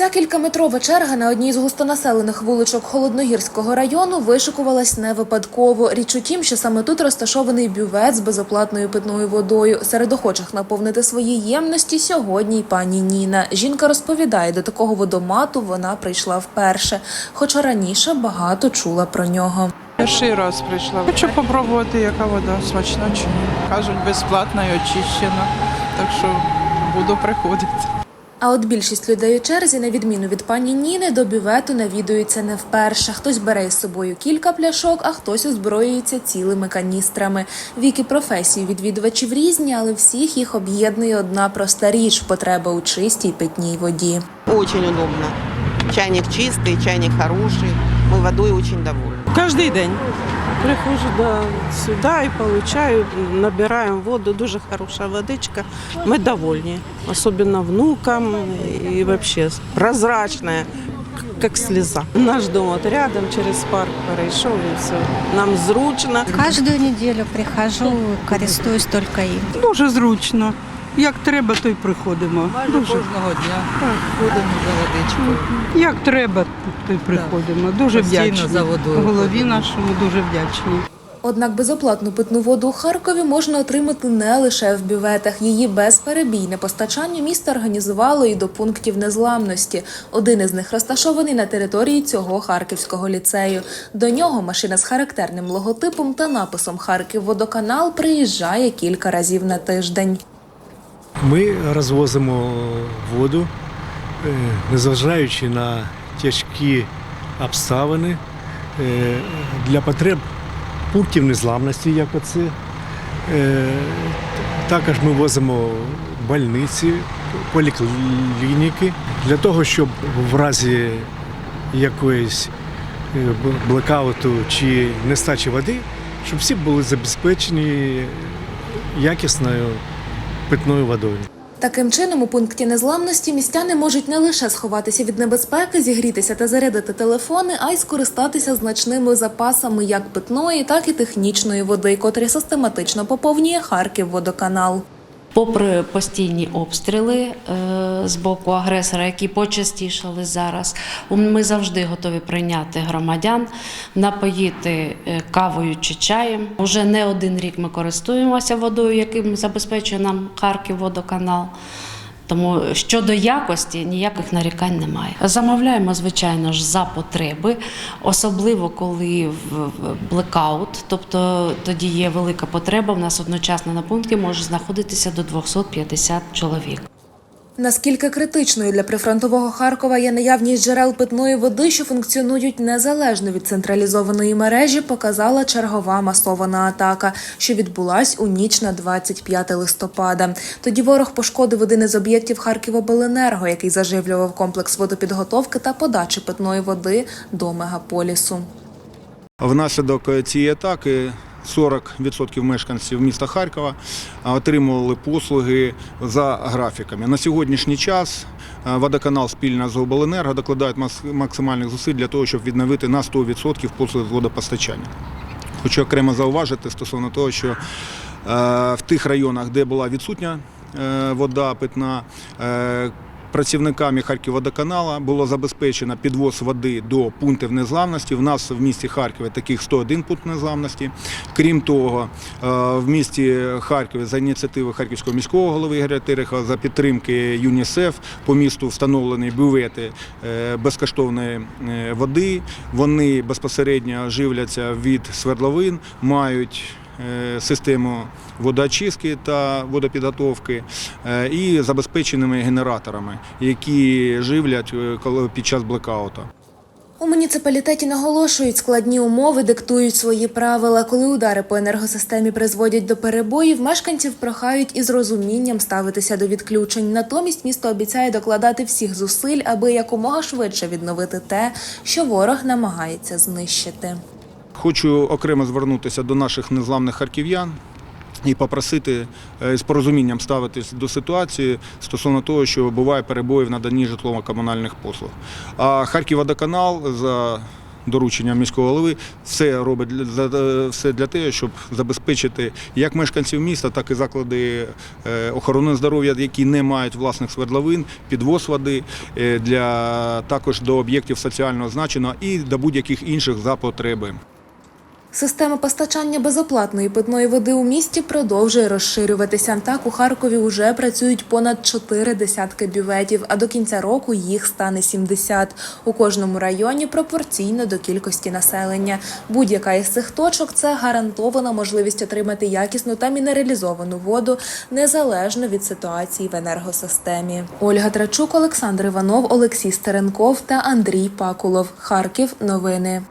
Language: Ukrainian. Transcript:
Ця кількаметрова черга на одній з густонаселених вуличок Холодногірського району вишикувалась не випадково. Річ у тім, що саме тут розташований бювет з безоплатною питною водою. Серед охочих наповнити свої ємності сьогодні й пані Ніна. Жінка розповідає, до такого водомату вона прийшла вперше, хоча раніше багато чула про нього. Перший раз прийшла. Хочу попробувати, яка вода смачна чи ні. Кажуть, безплатна і очищена. Так що буду приходити. А от більшість людей у черзі, на відміну від пані Ніни, до бювету навідуються не вперше. Хтось бере із собою кілька пляшок, а хтось озброюється цілими каністрами. Віки професії відвідувачів різні, але всіх їх об'єднує одна проста річ потреба у чистій питній воді. Очень удобно. Чайник чистый, чайник хороший. Мы водой очень довольны. Кожний день приходжу до сюди і получаю, набираємо воду, дуже хороша водичка. Ми довольні, особливо внукам і взагалі прозрачна, як слеза. Наш дом от рядом через парк перейшов і все. Нам зручно. Каждую неделю прихожу, користуюсь только им. Дуже зручно. Як треба, то й приходимо. Дуже. Кожного дня ходимо за водичкою. Як треба, то й приходимо. Дуже Постійно вдячні. за водою Голові ходимо. нашому дуже вдячні. Однак безоплатну питну воду у Харкові можна отримати не лише в бюветах. Її безперебійне постачання місто організувало і до пунктів незламності. Один із них розташований на території цього харківського ліцею. До нього машина з характерним логотипом та написом Харків водоканал приїжджає кілька разів на тиждень. Ми розвозимо воду, е, незважаючи на тяжкі обставини е, для потреб пунктів незламності, як оце. Е, Також ми возимо больниці, поліклініки для того, щоб в разі якоїсь блекауту чи нестачі води, щоб всі були забезпечені якісною питною водою. Таким чином, у пункті незламності містяни можуть не лише сховатися від небезпеки, зігрітися та зарядити телефони, а й скористатися значними запасами як питної, так і технічної води, котрі систематично поповнює Харків водоканал. Попри постійні обстріли е, з боку агресора, які почастішали зараз, ми завжди готові прийняти громадян, напоїти е, кавою чи чаєм. Уже не один рік ми користуємося водою, яким забезпечує нам Харків водоканал. Тому щодо якості ніяких нарікань немає. Замовляємо, звичайно ж, за потреби, особливо коли блекаут, тобто тоді є велика потреба. У нас одночасно на пункті може знаходитися до 250 чоловік. Наскільки критичною для прифронтового Харкова є наявність джерел питної води, що функціонують незалежно від централізованої мережі, показала чергова масована атака, що відбулась у ніч на 25 листопада. Тоді ворог пошкодив один із об'єктів Харківобленерго, який заживлював комплекс водопідготовки та подачі питної води до мегаполісу. Внаслідок цієї атаки 40% мешканців міста Харкова отримували послуги за графіками. На сьогоднішній час водоканал спільно з обленерго докладають максимальних зусиль для того, щоб відновити на 100% послуги з водопостачання. Хочу окремо зауважити стосовно того, що е, в тих районах, де була відсутня е, вода питна, е, працівниками Харківводоканала було забезпечено підвоз води до пунктів незламності. В нас в місті Харкові таких 101 пункт незламності. Крім того, е, в місті Харкові за ініціативи Харківського міського голови Ігоря Тереха за підтримки ЮНІСЕФ по місту встановлені бювети е, безкоштовної е, води. Вони безпосередньо живляться від свердловин, мають систему водоочистки та водопідготовки е, і забезпеченими генераторами, які живлять е, під час блекауту. У муніципалітеті наголошують, складні умови диктують свої правила. Коли удари по енергосистемі призводять до перебоїв, мешканців прохають із розумінням ставитися до відключень. Натомість місто обіцяє докладати всіх зусиль, аби якомога швидше відновити те, що ворог намагається знищити. Хочу окремо звернутися до наших незламних харків'ян. І попросити е, з порозумінням ставитись до ситуації стосовно того, що буває перебої в наданні житлово-комунальних послуг. А Харківводоканал за дорученням міського голови все робить для- все для того, щоб забезпечити як мешканців міста, так і заклади е, охорони здоров'я, які не мають власних свердловин, підвоз води е, для також до об'єктів соціального значення і до будь-яких інших за потреби. Система постачання безоплатної питної води у місті продовжує розширюватися. Так у Харкові вже працюють понад чотири десятки бюветів, а до кінця року їх стане 70. У кожному районі пропорційно до кількості населення. Будь-яка із цих точок це гарантована можливість отримати якісну та мінералізовану воду незалежно від ситуації в енергосистемі. Ольга Трачук, Олександр Іванов, Олексій Стеренков та Андрій Пакулов. Харків. Новини.